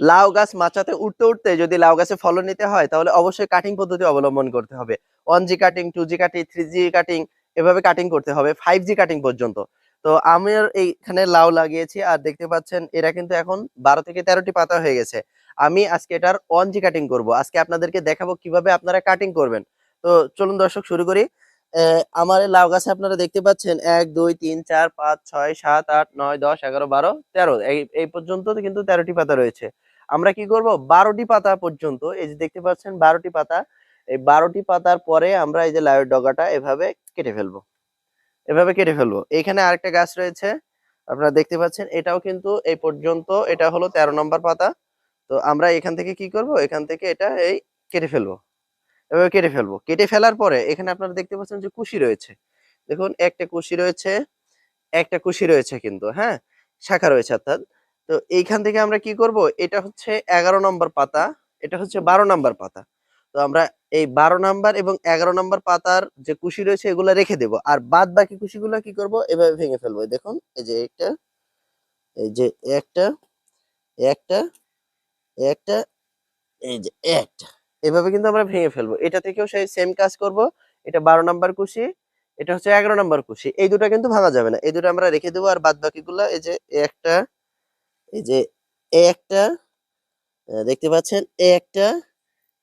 লাউ গাছ মাচাতে উঠতে উঠতে যদি লাউ গাছে ফলন নিতে হয়, তাহলে অবশ্যই কাটিং পদ্ধতি অবলম্বন করতে হবে। One G cutting two G cutting three G cutting এভাবে কাটিং করতে হবে ফাইভ জি কাটিং পর্যন্ত। তো আমি এইখানে লাউ লাগিয়েছি, আর দেখতে পাচ্ছেন এরা কিন্তু এখন বারো থেকে তেরোটি পাতা হয়ে গেছে। আমি আজকে এটার ওয়ান জি কাটিং করব। আজকে আপনাদেরকে দেখাবো কীভাবে আপনারা কাটিং করবেন। তো চলুন দর্শক, শুরু করি। আমার এই লাউ গাছে আপনারা দেখতে পাচ্ছেন, এক, দুই, তিন, চার, পাঁচ, ছয়, সাত, আট, নয়, দশ, এগারো, বারো, তেরো এই পর্যন্ত কিন্তু তেরোটি পাতা রয়েছে। আমরা কি করব? বারোটি পাতা পর্যন্ত, এই যে দেখতে পাচ্ছেন, বারোটি পাতা, এই বারোটি পাতার পরে আমরা এই যে লাউয়ের ডগাটা এভাবে কেটে ফেলব। এভাবে কেটে ফেলব। এখানে আরেকটা গাছ রয়েছে, আপনারা দেখতে পাচ্ছেন, এটাও কিন্তু এই পর্যন্ত, এটা হলো তেরো নম্বর পাতা। তো আমরা এখান থেকে কি করব? এখান থেকে এটা এই কেটে ফেলব। এভাবে কেটে ফেলব। কেটে ফেলার পরে এখানে আপনারা দেখতে পাচ্ছেন যে কুশি রয়েছে। দেখুন, একটা কুশি রয়েছে, একটা কুশি রয়েছে কিন্তু হ্যাঁ? শাখা রয়েছে, অর্থাৎ। তো এইখান থেকে আমরা কি করব? এটা হচ্ছে এগারো নম্বর পাতা, এটা হচ্ছে বারো নম্বর পাতা। তো আমরা এই বারো নাম্বার এবং এগারো নাম্বার পাতার যে কুশি রয়েছে, এগুলো রেখে দেব। আর বাদ বাকি কুশিগুলো কি করব? এভাবে ভেঙে ফেলব। দেখুন, এই যে একটা, এই যে একটা একটা একটা, এই যে একটা। এভাবে কিন্তু আমরা ভেঙে ফেলব। এটা থেকেও সেই সেম কাজ করব। এটা বারো নাম্বার কুশি, এটা হচ্ছে এগারো নাম্বার কুশি। এই দুটো কিন্তু ভাঙা যাবে না। এই দুটো আমরা রেখে দেবো আর বাদ বাকিগুলো এই যে একটা, এই যে একটা দেখতে পাচ্ছেন? একটা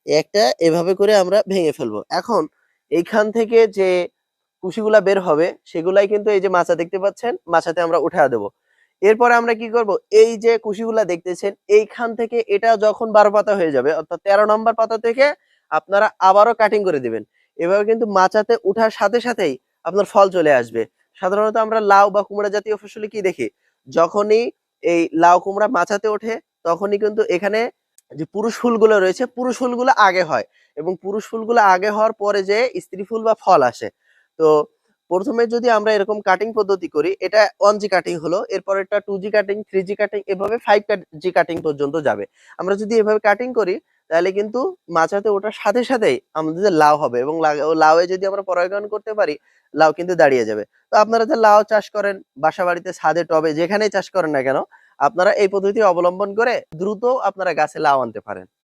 একটা, এভাবে করে আমরা ভেঙে ফেলব। এখন এইখান থেকে যে কুশিগুলা বের হবে, সেগুলাই কিন্তু এই যে মাছা দেখতে পাচ্ছেন? মাছাতে আমরা উঠা দেবো। এরপরে আমরা কি করব? এই যে কুশিগুলা দেখতেছেন, এইখান থেকে এটা যখন বারো পাতা হয়ে যাবে, অর্থাৎ তেরো নম্বর পাতা থেকে আপনারা আবারও কাটিং করে দিবেন। এভাবে কিন্তু মাচাতে উঠার সাথে সাথেই আপনার ফল চলে আসবে। সাধারণত আমরা লাউ বা কুমড়া জাতীয় ফসলে কি দেখি? যখনই এই লাউ কুমড়া মাচাতে ওঠে, তখনই কিন্তু এখানে যে পুরুষ ফুলগুলো রয়েছে, পুরুষ ফুলগুলো আগে হয় এবং পুরুষ ফুলগুলো আগে হওয়ার পরে যে স্ত্রী ফুল বা ফল আসে। তো প্রথমে যদি আমরা এরকম কাটিং পদ্ধতি করি, এটা ওয়ান জি কাটিং হলো এরপর এটা two G cutting three G cutting এভাবে ফাইভ জি কাটিং পর্যন্ত যাবে। আমরা যদি এভাবে কাটিং করি, তাহলে কিন্তু মাচাতে ওটার সাথে সাথেই আমাদের লাউ হবে এবং লাউয়ে যদি আমরা পরাগায়ন করতে পারি, লাউ কিন্তু দাঁড়িয়ে যাবে। তো আপনারা যে লাউ চাষ করেন বাসা বাড়িতে ছাদে, টবে, যেখানেই চাষ করেন না কেন, আপনারা এই পদ্ধতি অবলম্বন করে দ্রুত আপনারা গাছে লাউ আনতে পারেন।